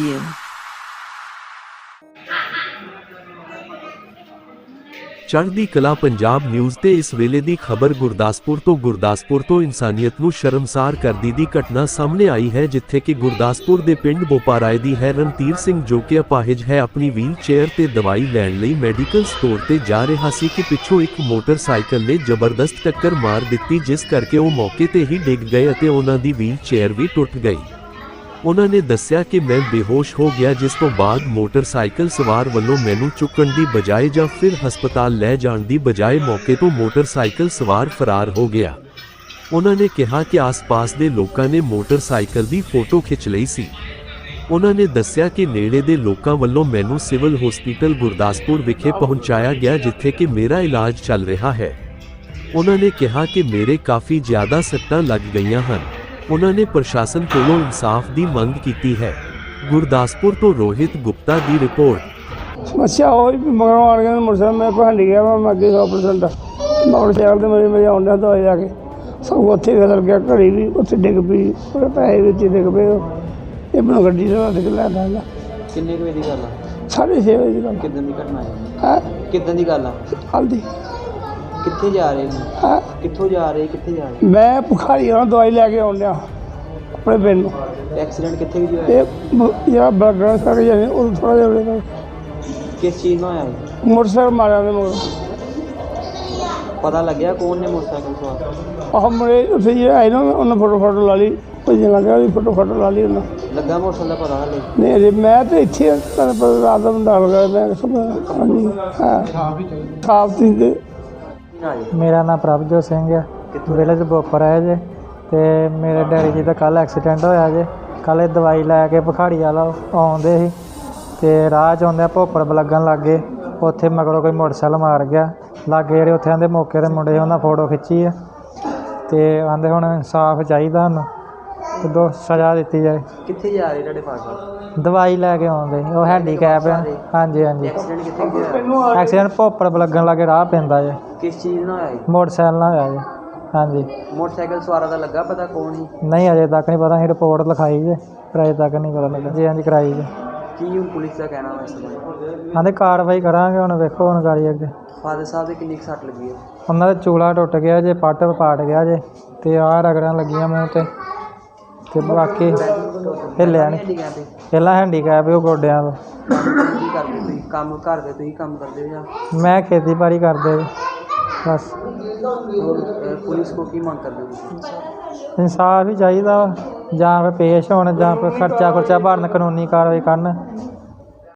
review. ਚੜ੍ਹਦੀ ਕਲਾ Punjab news ਤੇ ਇਸ ਵੇਲੇ ਦੀ ਖਬਰ ਗੁਰਦਾਸਪੁਰ ਤੋਂ ਗੁਰਦਾਸਪੁਰ ਤੋਂ ਇਨਸਾਨੀਅਤ ਨੂੰ ਸ਼ਰਮਸਾਰ ਕਰਦੀ ਦੀ ਘਟਨਾ ਸਾਹਮਣੇ ਆਈ ਹੈ, ਜਿੱਥੇ ਕਿ ਗੁਰਦਾਸਪੁਰ ਦੇ ਪਿੰਡ ਬੋਪਾਰਾਏ ਦੀ ਹੈ, ਰਣਧੀਰ ਸਿੰਘ ਜੋ ਕਿ ਅਪਾਹਿਜ ਹੈ, ਆਪਣੀ ਵੀਲ ਚੇਅਰ ਤੇ ਦਵਾਈ ਲੈਣ ਲਈ ਮੈਡੀਕਲ ਸਟੋਰ ਤੇ ਜਾ ਰਿਹਾ ਸੀ ਕਿ ਪਿੱਛੋਂ ਇੱਕ ਮੋਟਰਸਾਈਕਲ ਨੇ ਜ਼ਬਰਦਸਤ ਟੱਕਰ ਮਾਰ ਦਿੱਤੀ, ਜਿਸ ਕਰਕੇ ਉਹ ਮੌਕੇ ਤੇ ਹੀ ਡਿੱਗ ਗਏ ਅਤੇ ਉਹਨਾਂ ਦੀ ਵੀਲ ਚੇਅਰ ਵੀ ਟੁੱਟ ਗਈ ਉਹਨਾਂ ਨੇ ਦੱਸਿਆ ਕਿ ਮੈਂ ਬੇਹੋਸ਼ ਹੋ ਗਿਆ ਜਿਸ ਤੋਂ ਬਾਅਦ ਮੋਟਰਸਾਈਕਲ ਸਵਾਰ ਵੱਲੋਂ ਮੈਨੂੰ ਚੁੱਕਣ ਦੀ ਬਜਾਏ ਜਾਂ ਫਿਰ ਹਸਪਤਾਲ ਲੈ ਜਾਣ ਦੀ ਬਜਾਏ ਮੌਕੇ ਤੋਂ ਮੋਟਰਸਾਈਕਲ ਸਵਾਰ ਫਰਾਰ ਹੋ ਗਿਆ। ਉਹਨਾਂ ਨੇ ਕਿਹਾ ਕਿ ਆਸ-ਪਾਸ ਦੇ ਲੋਕਾਂ ਨੇ ਮੋਟਰਸਾਈਕਲ ਦੀ ਫੋਟੋ ਖਿੱਚ ਲਈ ਸੀ। ਉਹਨਾਂ ਨੇ ਦੱਸਿਆ ਕਿ ਨੇੜੇ ਦੇ ਲੋਕਾਂ ਵੱਲੋਂ ਮੈਨੂੰ ਸਿਵਲ ਹਸਪੀਟਲ ਗੁਰਦਾਸਪੁਰ ਵਿਖੇ ਪਹੁੰਚਾਇਆ ਗਿਆ ਜਿੱਥੇ ਕਿ ਮੇਰਾ ਇਲਾਜ ਚੱਲ ਰਿਹਾ ਹੈ। ਉਹਨਾਂ ਨੇ ਕਿਹਾ ਕਿ ਮੇਰੇ ਕਾਫੀ ਜ਼ਿਆਦਾ ਸੱਟਾਂ ਲੱਗ ਗਈਆਂ ਹਨ। ਉਹਨਾਂ ਨੇ ਪ੍ਰਸ਼ਾਸਨ ਕੋਲੋਂ ਇਨਸਾਫ ਦੀ ਮੰਗ ਕੀਤੀ ਹੈ। ਗੁਰਦਾਸਪੁਰ ਤੋਂ ਰੋਹਿਤ ਗੁਪਤਾ ਦੀ ਰਿਪੋਰਟ। ਸਮੱਸਿਆ ਹੋਈ ਵੀ ਮਗਰੋਂ ਆਣ ਕੇ ਮੋਟਰਸਾਈਕਲ ਮੇਰੇ ਕੋਲ ਹੰਡੀ ਗਿਆ ਮੈਂ ਅੱਗੇ 100% ਮੋਟਰਸਾਈਕਲ ਤੇ ਮੇਰੇ ਮੇਰੇ ਆਉਂਦਾ ਤਾਂ ਜਾ ਕੇ ਸਭ ਉੱਥੇ ਗਦਰ ਗਿਆ ਘੜੀ ਵੀ ਉੱਥੇ ਡਿੱਗ ਪਈ ਉਹਦੇ ਪੈਸੇ ਵਿੱਚ ਡਿੱਗ ਪਏ। ਇਹ ਬਣਾ ਗੱਡੀ ਦਾ ਡਿੱਗ ਲੈ ਦਾਂਗਾ ਕਿੰਨੇ ਕੁ ਵਜੇ ਦੀ ਗੱਲ ਆ? ਸਾਢੇ ਛੇ ਵਜੇ ਦੀ ਗੱਲ ਕਿਦਾਂ ਦੀ ਘਟਨਾ ਹੈ? ਹੈ? ਕਿਦਾਂ ਦੀ ਗੱਲ ਆ? ਹਲਦੀ ਕਿੱਥੇ ਜਾ ਰਹੇ ਨੇ? ਹੈ। ਕਿੱਥੋਂ ਜਾ ਰਹੇ ਕਿੱਥੇ ਜਾ ਰਹੇ ਮੈਂ ਭੁਖਾਰੀ ਨਾਲ ਦਵਾਈ ਲੈ ਕੇ ਆਉਂਦਿਆ ਆਪਣੇ ਪਿੰਡ। ਨੂੰ ਐਕਸੀਡੈਂਟ ਕਿੱਥੇ ਵੀ ਹੋਇਆ? ਇਹ ਬ- ਜਿਹੜਾ ਬਲੱਡ ਸਕ ਜਾਂਦੇ ਉਹ ਥੋੜਾ ਜਿਹਾ ਉਰੇ ਤੱਕ ਕਿਸ ਚੀਜ਼ ਨਾਲ ਹੋਇਆ ਇਹ? ਮੋਟਰਸਾਈਕਲ ਮਾਰਿਆ ਦੇ ਮਗਰ। ਪਤਾ ਲੱਗਿਆ ਕੌਣ ਨੇ ਮੋਟਰਸਾਈਕਲ ਸਵਾਰ ਆਹ ਮੁੰਡੇ ਉੱਥੇ ਜਿਹੜਾ ਆਏ ਨਾ ਉਹਨੇ ਫੋਟੋ ਫੋਟੋ ਲਾ ਲਈ ਜਿਹਾ ਲੱਗਾ ਵੀ ਫੋਟੋ ਫੋਟੋ ਲਾ ਲਈ ਉਹਨਾਂ। ਲੱਗਾ ਮੋਟਰਸਾਈਕਲ ਦਾ ਪਤਾ ਹਲੇ? ਨਹੀਂ ਅਜੇ ਮੈਂ ਤੇ ਇੱਥੇ ਆ, ਤੁਹਾਨੂੰ ਪਤਾ ਰਾਤ ਦਾ ਮੁੰਡਾ ਹੋ ਗਿਆ ਮੈਂ ਕਿਹਾ ਪਤਾ ਹਾਂਜੀ ਹਾਂ। ਸਾਫ਼ ਤੀ ਦੇ ਨਾ ਜੀ ਮੇਰਾ ਨਾਮ ਪ੍ਰਭਜੋਤ ਸਿੰਘ ਆ ਵਿਲੇਜ ਬੋਪਰ ਹੈ ਜੇ। ਤੇ ਮੇਰੇ ਡੈਡੀ ਜੀ ਦਾ ਕੱਲ ਐਕਸੀਡੈਂਟ ਹੋਇਆ ਜੇ। ਕੱਲ ਇਹ ਦਵਾਈ ਲੈ ਕੇ ਭਖਾੜੀ ਵਾਲਾ ਆਉਂਦੇ ਸੀ। ਤੇ ਰਾਹ 'ਚ ਆਉਂਦੇ ਭੋਪਰ ਲੱਗਣ ਲੱਗੇ ਉੱਥੇ ਮਗਰੋਂ ਕੋਈ ਮੋਟਰਸਾਈਕਲ ਮਾਰ ਗਿਆ। ਲਾਗੇ ਜਿਹੜੇ ਉੱਥੇ ਆਂਦੇ ਮੌਕੇ ਦੇ ਮੁੰਡੇ ਉਹਨਾਂ ਫੋਟੋ ਖਿੱਚੀ ਆ। ਤੇ ਆਂਦੇ ਹੁਣ ਇਨਸਾਫ ਚਾਹੀਦਾ ਸਾਨੂੰ। ਤੇ ਦੋ ਸਜ਼ਾ ਦਿੱਤੀ ਜਾਏ। ਕਿੱਥੇ ਜਾ ਰਹੇ ਤੁਹਾਡੇ ਫਾਦਰ? ਦਵਾਈ ਲੈ ਕੇ ਆਉਂਦੇ ਉਹ ਹੈਂਡੀਕੈਪ ਆ। ਹਾਂਜੀ ਹਾਂਜੀ। ਐਕਸੀਡੈਂਟ ਕਿੱਥੇ ਕੁ ਹੋਇਆ? ਐਕਸੀਡੈਂਟ ਭੋਪਰ ਲੱਗਣ ਲੱਗੇ ਰਾਹ ਪੈਂਦਾ ਜੇ। ਕਿਸ ਚੀਜ਼ ਨਾਲ ਹੋਇਆ? ਮੋਟਰਸਾਈਕਲ ਨਾਲ ਹੋਇਆ ਜੀ। ਹਾਂਜੀ। ਮੋਟਰਸਾਈਕਲ ਸਵਾਰਾਂ ਦਾ ਲੱਗਾ ਪਤਾ ਕੌਣ ਸੀ? ਨਹੀਂ ਅਜੇ ਤੱਕ ਨਹੀਂ ਪਤਾ ਅਸੀਂ ਰਿਪੋਰਟ ਲਿਖਾਈ ਜੇ। ਪਰ ਅਜੇ ਤੱਕ ਨਹੀਂ ਪਤਾ ਲੱਗਾ। ਜੀ ਹਾਂਜੀ ਕਰਾਈ ਜੇ। ਕੀ ਹੁਣ ਪੁਲਿਸ ਦਾ ਕਹਿਣਾ ਵਾ ਇਸ ਬਾਰੇ? ਆਂਦੇ ਕਾਰਵਾਈ ਕਰਾਂਗੇ ਹੁਣ ਵੇਖੋ ਹੁਣ ਗਾੜੀ ਅੱਗੇ। ਫਾਦਰ ਸਾਹਿਬ ਦੇ ਕਿੰਨੀ ਕੁ ਸੱਟ ਲੱਗੀ ਹੈ? ਉਹਨਾਂ ਦਾ ਚੂਲਾ ਟੁੱਟ ਗਿਆ ਜੇ ਪੱਟ ਪਾਟ ਗਿਆ ਜੇ। ਤੇ ਆਹ ਰਗੜਾਂ ਲੱਗੀਆਂ ਮੂੰਹ ਤੇ। ਤੇ ਬਾਕੀ ਹਿੱਲਿਆ ਨਹੀਂ ਕੀ ਹੈਂਡੀਕੈਪ ਉਹ ਗੋਡਿਆਂ ਦਾ ਕੀ ਕਰਦੇ ਤੁਸੀਂ ਕੰਮ ਘਰ ਦੇ ਤੁਸੀਂ ਕੰਮ ਕਰਦੇ ਹੋ ਜਾਂ ਮੈਂ ਖੇਤੀਬਾੜੀ ਕਰਦੇ ਬਸ। ਹੋਰ ਅਹ, ਪੁਲਿਸ ਕੋ ਕੀ ਮੰਗ ਕਰਦੇ ਹੋ ਤੁਸੀਂ ਇਨਸਾਫ ਹੀ ਚਾਹੀਦਾ ਵਾ। ਜਾਂ ਫਿਰ ਪੇਸ਼ ਹੋਣ ਜਾਂ ਫਿਰ ਖਰਚਾ ਖੁਰਚਾ ਭਰਨ ਕਾਨੂੰਨੀ ਕਾਰਵਾਈ ਕਰਨ।